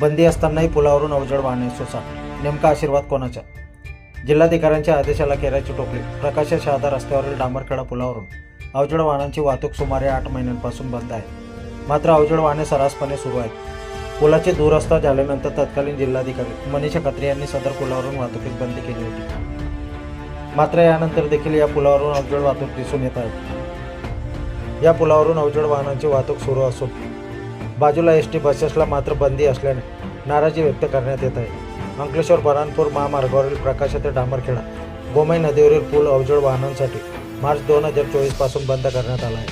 बंदी असतानाही पुलावरून अवजड वाहने सोसा. नेमका आशीर्वाद कोणाचा जिल्हाधिकाऱ्यांच्या आदेशाला केराची टोपली. प्रकाश शहादा रस्त्यावरील डांबरखेडा पुलावरून. अवजड वाहनांची वाहतूक सुमारे आठ महिन्यांपासून बंद आहे. मात्र अवजड वाहने सर्रासपणे सुरू आहेत. पुलाची दुरस्था झाल्यानंतर तत्कालीन जिल्हाधिकारी मनीषा खत्री यांनी सदर पुलावरून वाहतुकीत बंदी केली होती. मात्र यानंतर देखील या पुलावरून अवजड वाहतूक दिसून येत आहे. या पुलावरून अवजड वाहनांची वाहतूक सुरू असून बाजूला एस टी बसेसला मात्र बंदी असल्याने नाराजी व्यक्त करण्यात येत आहे. अंकलेश्वर बरानपूर महामार्गावरील प्रकाशातील डांबरखेडा गोमाई नदीवरील पूल अवजड वाहनांसाठी मार्च दोन हजार चोवीसपासून बंद करण्यात आला आहे.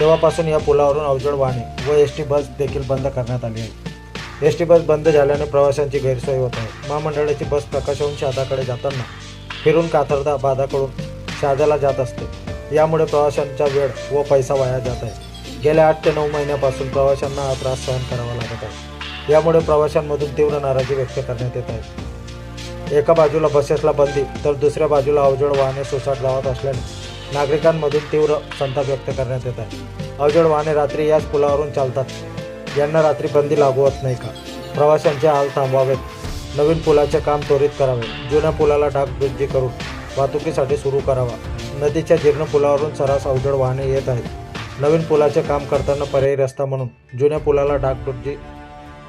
तेव्हापासून या पुलावरून अवजड वाहने व एस टी बस देखील बंद करण्यात आली आहे. एस टी बस बंद झाल्याने प्रवाशांची गैरसोय होत आहे. महामंडळाची बस प्रकाशहून शहादाकडे जाताना फिरून कातरदा बाधाकडून शहाद्याला जात असते. यामुळे प्रवाशांचा वेळ व पैसा वाया जात आहे. गेल्या आठ ते नऊ महिन्यापासून प्रवाशांना हा त्रास सहन करावा लागत आहे. यामुळे प्रवाशांमधून तीव्र नाराजी व्यक्त करण्यात येत आहे. एका बाजूला बसेसला बंदी तर दुसऱ्या बाजूला अवजड वाहने सोसाट लावत असल्याने नागरिकांमधून तीव्र संताप व्यक्त करण्यात येत आहे. अवजड वाहने रात्री याच पुलावरून चालतात. यांना रात्री बंदी लागू होत नाही का? प्रवाशांचे हाल थांबवावेत. नवीन पुलाचे काम त्वरित करावे. जुन्या पुलाला डागडुजी करून वाहतुकीसाठी सुरू करावा. नदीच्या जीर्ण पुलावरून सरास अवजड वाहने येत आहेत. नवीन पुलाचे काम करताना पर्यायी रस्ता म्हणून. जुन्या पुलाला डागडुजी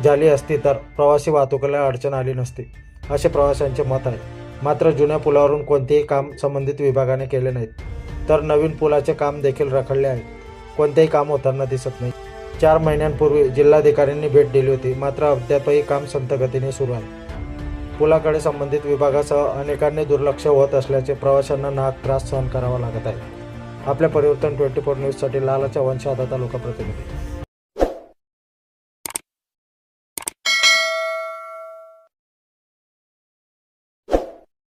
झाली असती तर प्रवासी वाहतुकीला अडचण आली नसती. असे प्रवाशांचे मत आहे. मात्र जुन्या पुलावरून कोणतेही काम संबंधित विभागाने केले नाहीत. तर नवीन पुलाचे काम देखील रखडले आहे. कोणतेही काम होताना दिसत नाही. चार महिन्यांपूर्वी जिल्हाधिकाऱ्यांनी भेट दिली होती. मात्र अद्यापही काम संत गतीने सुरू आहे. पुलाकडे संबंधित विभागासह अनेकांनी दुर्लक्ष होत असल्याचे प्रवाशांना नाक त्रास सहन करावा लागत आहे. आपल्या परिवर्तन ट्वेंटी फोर न्यूजसाठी लाला चव्हाण शहादा तालुका प्रतिनिधी